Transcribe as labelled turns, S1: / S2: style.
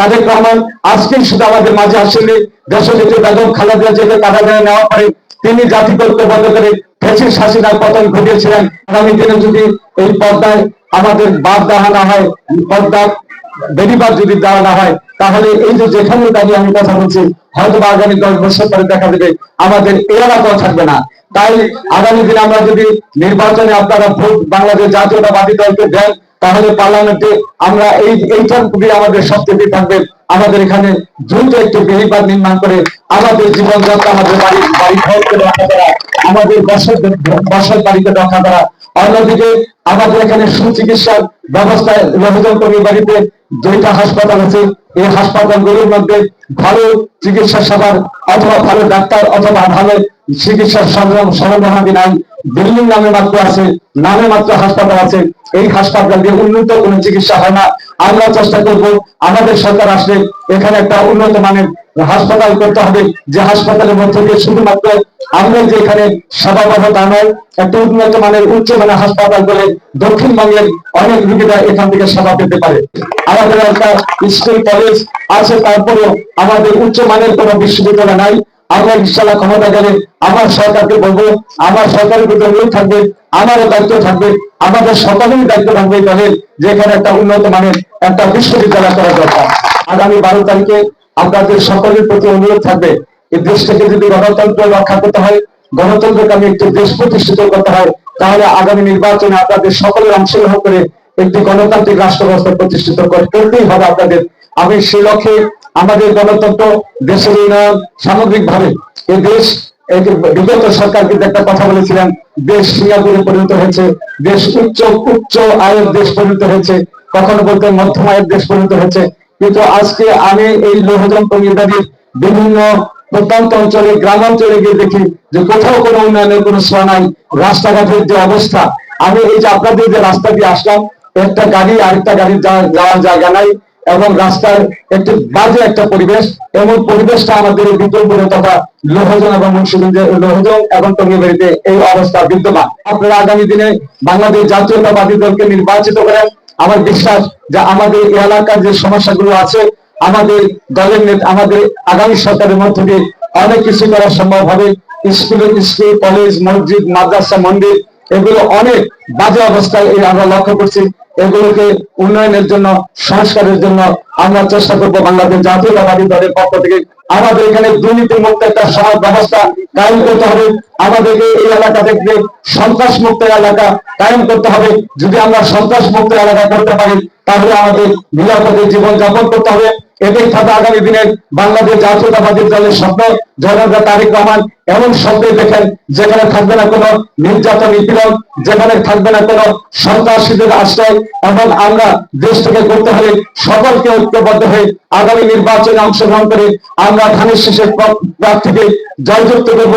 S1: তাদের রহমান আজকেই শুধু আমাদের মাঝে আসেনি দেশনেত্রী বেগম খালেদা জিয়াকে কারাগারে নেওয়া পরে তিনি জাতিকে ঐক্যবদ্ধ করে ফেসিস হাসিনার পতন ঘটিয়েছিলেন। আগামী দিনে যদি এই পর্দায় আমাদের বাদ দেওয়া না হয়, পর্দা বেরিবার যদি দেওয়া না হয়, তাহলে এই যেখানে দাঁড়িয়ে আমি কথা বলছি হয়তো বা আগামী দশ বছর পরে দেখা দেবে, আমাদের এ এলাকাও থাকবে না। তাই আগামী দিনে আমরা যদি নির্বাচনে আপনারা ভোট, বাংলাদেশ জাতীয়তাবাদী দলকে দেন তাহলে পার্লামেন্টে আমরা এই, এইটার প্রতি আমাদের সবচেয়ে থাকবে। আমাদের এখানে দ্রুত একটি বেহিবাদ নির্মাণ করে আমাদের জীবনযাত্রা, আমাদের বাড়ি বাড়ি ঘরকে রক্ষা করা, আমাদের বসত বসত বাড়িকে রক্ষা করা। অন্যদিকে আমাদের এখানে সুচিকিৎসার ব্যবস্থায় রহজন কর্মী বাড়িতে দুইটা হাসপাতাল আছে। এই হাসপাতালগুলোর মধ্যে ভালো চিকিৎসা সেবার অথবা ভালো ডাক্তার অথবা ভালো চিকিৎসার সরঞ্জাম সরঞ্জামাদি নাই। বিল্ডিং নামে মাত্র আছে, নামে মাত্র হাসপাতাল আছে। এই হাসপাতাল দিয়ে উন্নত কোনো চিকিৎসা হয় না। আমরা চেষ্টা করব, আমাদের সরকার আসলে এখানে একটা উন্নত মানের হাসপাতাল করতে হবে। যে হাসপাতালের মধ্যে দিয়ে শুধুমাত্র আমরা যে এখানে সেবা পাবো তা নয়, একটা উন্নত মানের উচ্চ মানের হাসপাতাল করে দক্ষিণবঙ্গের অনেক রোগীরা এখান থেকে সেবা পেতে পারে। আমাদের একটা স্কুল, কলেজ আছে, তারপরেও আমাদের উচ্চ মানের কোনো বিশ্ববিদ্যালয় নাই। আমরা ইনশাল্লাহ ক্ষমতা গেলে আমার সরকারকে বলব, আমার সরকারের প্রতি অনুরোধ থাকবে, আমারও দায়িত্ব থাকবে, আমাদের সকলেরই দায়িত্ব থাকবে তাহলে যেখানে একটা উন্নত মানের, একটা বিশ্ববিদ্যালয় করা দরকার। আগামী বারো তারিখে আপনাদের সকলের প্রতি অনুরোধ থাকবে, এই দেশটাকে যদি গণতন্ত্র রক্ষা করতে হয়, গণতন্ত্রকে আমি একটি দেশ প্রতিষ্ঠিত করতে হয়, তাহলে আগামী নির্বাচনে আপনাদের সকলের অংশগ্রহণ করে একটি গণতান্ত্রিক রাষ্ট্র ব্যবস্থা প্রতিষ্ঠিত করতেই হবে আপনাদের। আমি সেই লক্ষ্যে আমাদের গণতন্ত্র, দেশের উন্নয়ন সামগ্রিক ভাবে এই দেশ বিগত সরকার কিন্তু একটা কথা বলেছিলেন, দেশ সিঙ্গাপুরে পরিণত হয়েছে, দেশ উচ্চ উচ্চ আয়ের দেশ পরিণত হয়েছে, কখনো বলতে মধ্যম আয়ের দেশ পরিণত হয়েছে। কিন্তু আজকে আমি এই লোহজন কমিউনিটির বিভিন্ন প্রত্যন্ত অঞ্চলে গ্রাম অঞ্চলে গিয়ে দেখি যে কোথাও কোনো উন্নয়নের কোনো ছোঁয়া নাই, রাস্তাঘাটের যে অবস্থা। আমি এই যে আপনাদের যে রাস্তা দিয়ে আসলাম, একটা গাড়ি, আরেকটা গাড়ি যাওয়ার জায়গা নাই। এবং রাস্তার একটি বাজে একটা পরিবেশ। এমন পরিবেশটা আমাদের বিক্রমপুরে তথা লোহজন এবং মুন্সিগঞ্জের লোহজন এবং টঙ্গিবাড়িতে এই অবস্থা বিদ্যমান। আপনারা আগামী দিনে বাংলাদেশ জাতীয়তাবাদী দলকে নির্বাচিত করেন। আমার বিশ্বাস যে আমাদের এলাকার যে সমস্যাগুলো আছে, আমাদের দলের নেতা, আমাদের আগামী সরকারের মধ্য দিয়ে অনেক কিছু করা সম্ভব হবে। স্কুল স্কুল, কলেজ, মসজিদ, মাদ্রাসা, মন্দির, এগুলো অনেক বাজে অবস্থায় এই আমরা লক্ষ্য করছি। এগুলোকে উন্নয়নের জন্য, সংস্কারের জন্য আমরা চেষ্টা করব বাংলাদেশ জাতীয়তাবাদী দলের পক্ষ থেকে। আমাদের এখানে দুর্নীতি মুক্ত একটা সমাজ ব্যবস্থা কায়েম করতে হবে। আমাদেরকে এই এলাকা থেকে সন্ত্রাস মুক্ত এলাকা কায়েম করতে হবে। যদি আমরা সন্ত্রাস মুক্ত এলাকা করতে পারি, তাহলে আমাদের নিরাপদে জীবনযাপন করতে হবে। এটাই থাকা আগামী দিনের বাংলাদেশ জাতীয়তাবাদী দলের স্বপ্ন জনতা তারিক রহমান, এমন স্বপ্নে দেখেন যেখানে থাকবে না কোনো নির্যাতন নিপীড়ন, যেখানে থাকবে না কোনো সন্ত্রাসীদের আশ্রয়, এবং আমরা দেশ থেকে করতে হলে সকলকে ঐক্যবদ্ধ হয়ে আগামী নির্বাচনে অংশগ্রহণ করে আমরা ধানের শেষের প্রার্থীকে জয়যুক্ত করব।